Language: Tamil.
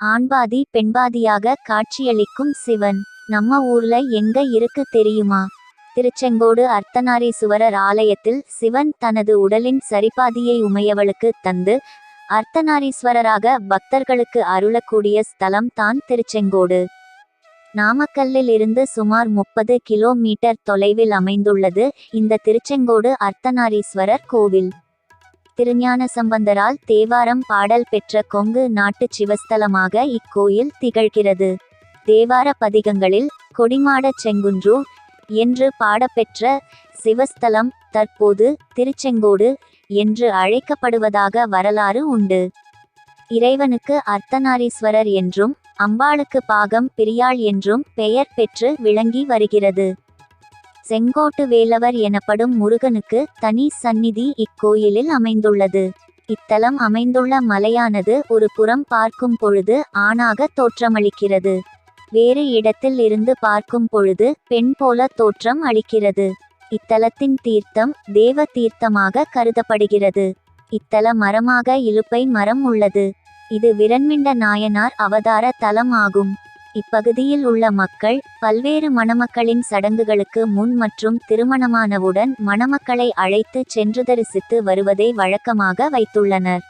ஆண்பாதி பெண்பாதியாக காட்சியளிக்கும் சிவன். நம்ம ஊர்ல எங்க இருக்கு தெரியுமா? திருச்செங்கோடு அர்த்தநாரீசுவரர் ஆலயத்தில் சிவன் தனது உடலின் சரிபாதியை உமையவளுக்கு தந்து அர்த்தநாரீஸ்வரராக பக்தர்களுக்கு அருளக்கூடிய ஸ்தலம் தான் திருச்செங்கோடு. நாமக்கல்லில் இருந்து சுமார் முப்பது கிலோமீட்டர் தொலைவில் அமைந்துள்ளது இந்த திருச்செங்கோடு அர்த்தநாரீஸ்வரர் கோவில். திருஞான சம்பந்தரால் தேவாரம் பாடல் பெற்ற கொங்கு நாட்டு சிவஸ்தலமாக இக்கோயில் திகழ்கிறது. தேவார பதிகங்களில் கொடிமாடச் செங்குன்று என்று பாடப்பெற்ற சிவஸ்தலம் தற்போது திருச்செங்கோடு என்று அழைக்கப்படுவதாக வரலாறு உண்டு. இறைவனுக்கு அர்த்தநாரீஸ்வரர் என்றும் அம்பாளுக்கு பாகம் பிரியாள் என்றும் பெயர் பெற்று விளங்கி வருகிறது. செங்கோட்டு வேலவர் எனப்படும் முருகனுக்கு தனி சந்நிதி இக்கோயிலில் அமைந்துள்ளது. இத்தலம் அமைந்துள்ள மலையானது ஒரு புறம் பார்க்கும் பொழுது ஆணாக தோற்றமளிக்கிறது. வேறு இடத்தில் இருந்து பார்க்கும் பொழுது பெண் போல தோற்றம் அளிக்கிறது. இத்தலத்தின் தீர்த்தம் தேவ தீர்த்தமாக கருதப்படுகிறது. இத்தல மரமாக இலுப்பை மரம் உள்ளது. இது விரண்மிண்ட நாயனார் அவதார தலம் ஆகும் இப்பகுதியில் உள்ள மக்கள் பல்வேறு மணமக்களின் சடங்குகளுக்கு முன் மற்றும் திருமணமானவுடன் மணமக்களை அழைத்து சென்று தரிசித்து வருவதை வழக்கமாக வைத்துள்ளனர்.